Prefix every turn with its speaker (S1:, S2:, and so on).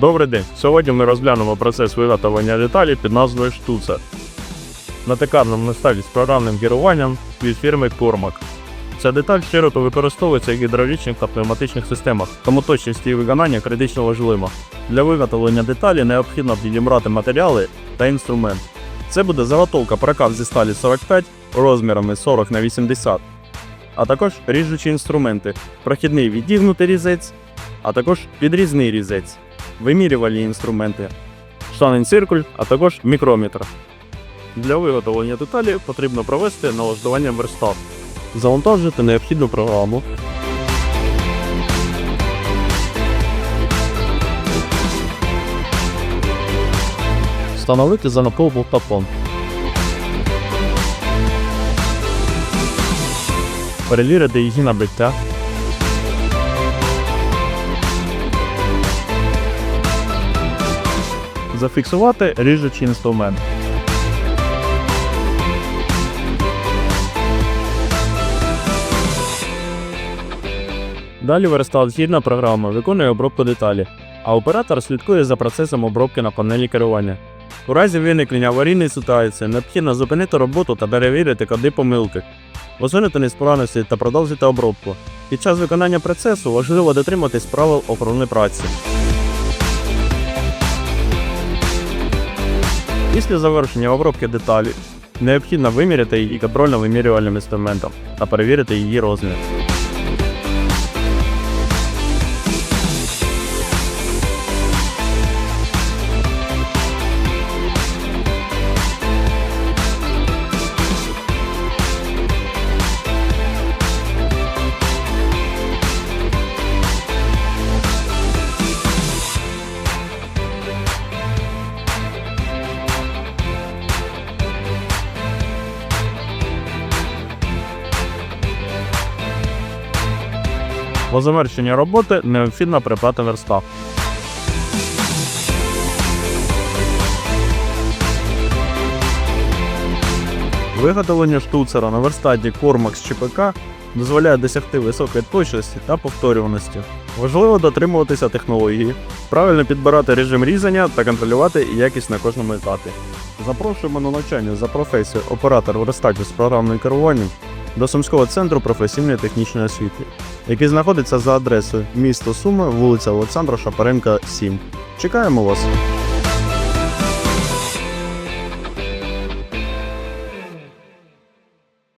S1: Добрий день. Сьогодні ми розглянемо процес виготовлення деталі під назвою штуцер на текарному насталі з програмним керуванням від фірми Cormac. Ця деталь широко використовується в гідравлічних та пневматичних системах, тому точність її виконання критично важлива. Для виготовлення деталі необхідно підібрати матеріали та інструмент. Це буде заготовка прокат зі сталі 45 розмірами 40 на 80, а також ріжучі інструменти, прохідний відігнутий різець, а також підрізний різець, вимірювальні інструменти, штанин циркуль, а також мікрометр. Для виготовлення деталі потрібно провести налаштування верстат. Завантажити необхідну програму. Встановити занапов болтапон. Перевірити її набиття. Зафіксувати ріжучий інструмент. Далі верстат згідно програми виконує обробку деталі, а оператор слідкує за процесом обробки на панелі керування. У разі виникнення аварійної ситуації необхідно зупинити роботу та перевірити коди помилки, усунути несправності та продовжити обробку. Під час виконання процесу важливо дотриматись правил охорони праці. Після завершення обробки деталі необхідно виміряти її контрольно-вимірювальним інструментом та перевірити її розмір. По завершенні роботи необхідно припати верстат. Виготовлення штуцера на верстаті Cormax ЧПК дозволяє досягти високої точності та повторюваності. Важливо дотримуватися технології, правильно підбирати режим різання та контролювати якість на кожному етапі. Запрошуємо на навчання за професією оператор верстатів з програмним керуванням до Сумського центру професійної технічної освіти, який знаходиться за адресою місто Суми, вулиця Олександра Шапаренка, 7. Чекаємо вас!